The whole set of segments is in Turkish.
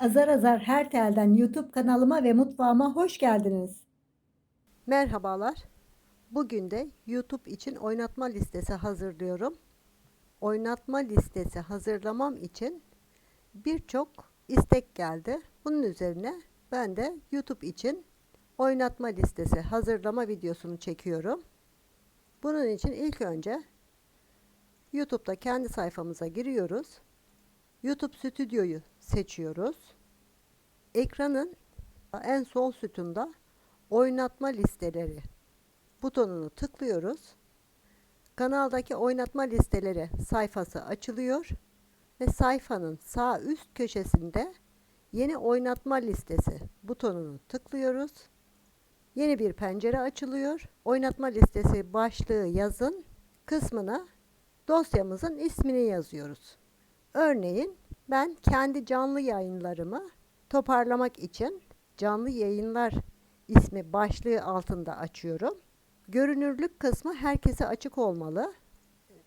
Azar Azar Her Tel'den YouTube kanalıma ve mutfağıma hoş geldiniz. Merhabalar. Bugün de YouTube için oynatma listesi hazırlıyorum. Oynatma listesi hazırlamam için birçok istek geldi. Bunun üzerine ben de YouTube için oynatma listesi hazırlama videosunu çekiyorum. Bunun için ilk önce YouTube'da kendi sayfamıza giriyoruz. YouTube Stüdyo'yu seçiyoruz. Ekranın en sol sütunda oynatma listeleri butonunu tıklıyoruz. Kanaldaki oynatma listeleri sayfası açılıyor ve sayfanın sağ üst köşesinde yeni oynatma listesi butonunu tıklıyoruz. Yeni bir pencere açılıyor. Oynatma listesi başlığı yazın kısmına dosyamızın ismini yazıyoruz. Örneğin ben kendi canlı yayınlarımı toparlamak için canlı yayınlar ismi başlığı altında açıyorum. Görünürlük kısmı herkese açık olmalı.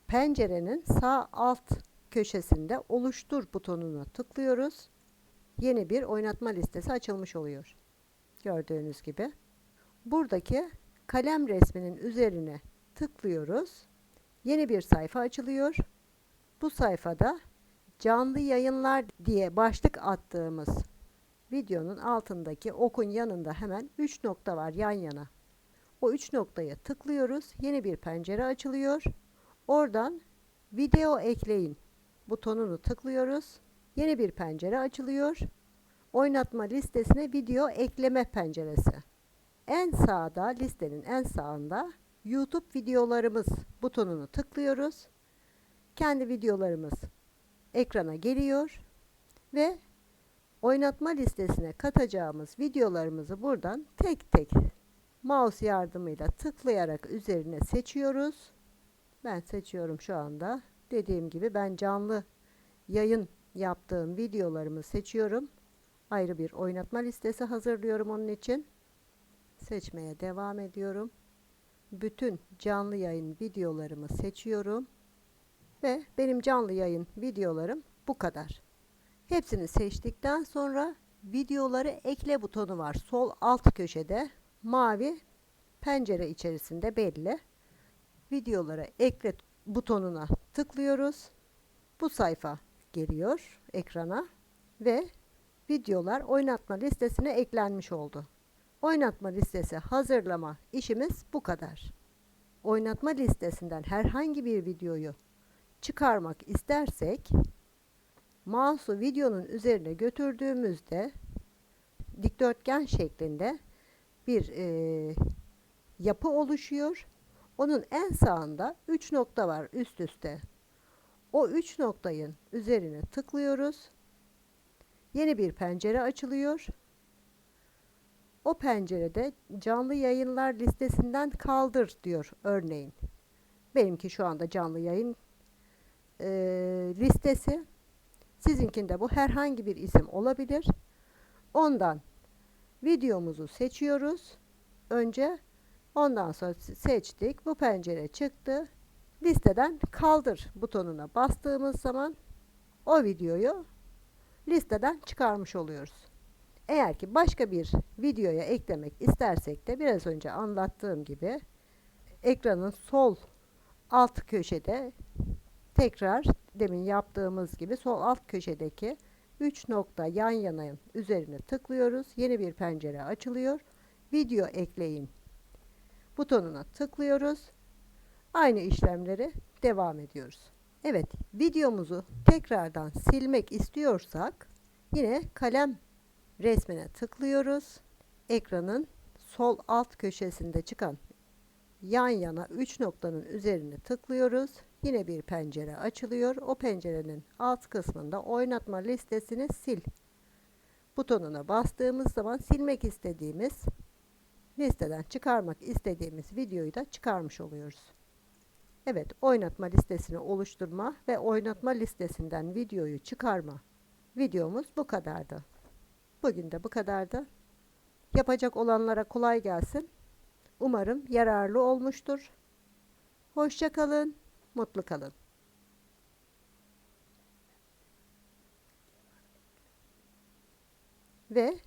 Pencerenin sağ alt köşesinde oluştur butonuna tıklıyoruz. Yeni bir oynatma listesi açılmış oluyor. Gördüğünüz gibi. Buradaki kalem resminin üzerine tıklıyoruz. Yeni bir sayfa açılıyor. Bu sayfada canlı yayınlar diye başlık attığımız videonun altındaki okun yanında hemen 3 nokta var yan yana. O 3 noktaya tıklıyoruz. Yeni bir pencere açılıyor. Oradan video ekleyin butonunu tıklıyoruz. Yeni bir pencere açılıyor. Oynatma listesine video ekleme penceresi. En sağda listenin en sağında YouTube videolarımız butonunu tıklıyoruz. Kendi videolarımız ekrana geliyor ve oynatma listesine katacağımız videolarımızı buradan tek tek mouse yardımıyla tıklayarak üzerine seçiyoruz. Ben seçiyorum şu anda. Dediğim gibi ben canlı yayın yaptığım videolarımı seçiyorum. Ayrı bir oynatma listesi hazırlıyorum onun için. Seçmeye devam ediyorum. Bütün canlı yayın videolarımı seçiyorum. Ve benim canlı yayın videolarım bu kadar. Hepsini seçtikten sonra videoları ekle butonu var. Sol alt köşede mavi pencere içerisinde belli. Videoları ekle butonuna tıklıyoruz. Bu sayfa geliyor ekrana ve videolar oynatma listesine eklenmiş oldu. Oynatma listesi hazırlama işimiz bu kadar. Oynatma listesinden herhangi bir videoyu çıkarmak istersek mouse'u videonun üzerine götürdüğümüzde dikdörtgen şeklinde bir e, yapı oluşuyor. Onun en sağında 3 nokta var üst üste. O 3 noktayın üzerine tıklıyoruz. Yeni bir pencere açılıyor. O pencerede canlı yayınlar listesinden kaldır diyor örneğin. Benimki şu anda canlı yayın e, listesi. Sizinkinde bu herhangi bir isim olabilir. Ondan videomuzu seçiyoruz. Önce ondan sonra seçtik. Bu pencere çıktı. Listeden kaldır butonuna bastığımız zaman o videoyu listeden çıkarmış oluyoruz. Eğer ki başka bir videoya eklemek istersek de biraz önce anlattığım gibi ekranın sol alt köşede tekrar demin yaptığımız gibi sol alt köşedeki 3 nokta yan yana üzerine tıklıyoruz. Yeni bir pencere açılıyor. Video ekleyin butonuna tıklıyoruz. Aynı işlemleri devam ediyoruz. Evet, videomuzu tekrardan silmek istiyorsak yine kalem resmine tıklıyoruz. Ekranın sol alt köşesinde çıkan yan yana 3 noktanın üzerine tıklıyoruz. Yine bir pencere açılıyor. O pencerenin alt kısmında oynatma listesini sil butonuna bastığımız zaman silmek istediğimiz listeden çıkarmak istediğimiz videoyu da çıkarmış oluyoruz. Evet, oynatma listesini oluşturma ve oynatma listesinden videoyu çıkarma videomuz bu kadardı. Bugün de bu kadardı. Yapacak olanlara kolay gelsin. Umarım yararlı olmuştur. Hoşça kalın, mutlu kalın. ve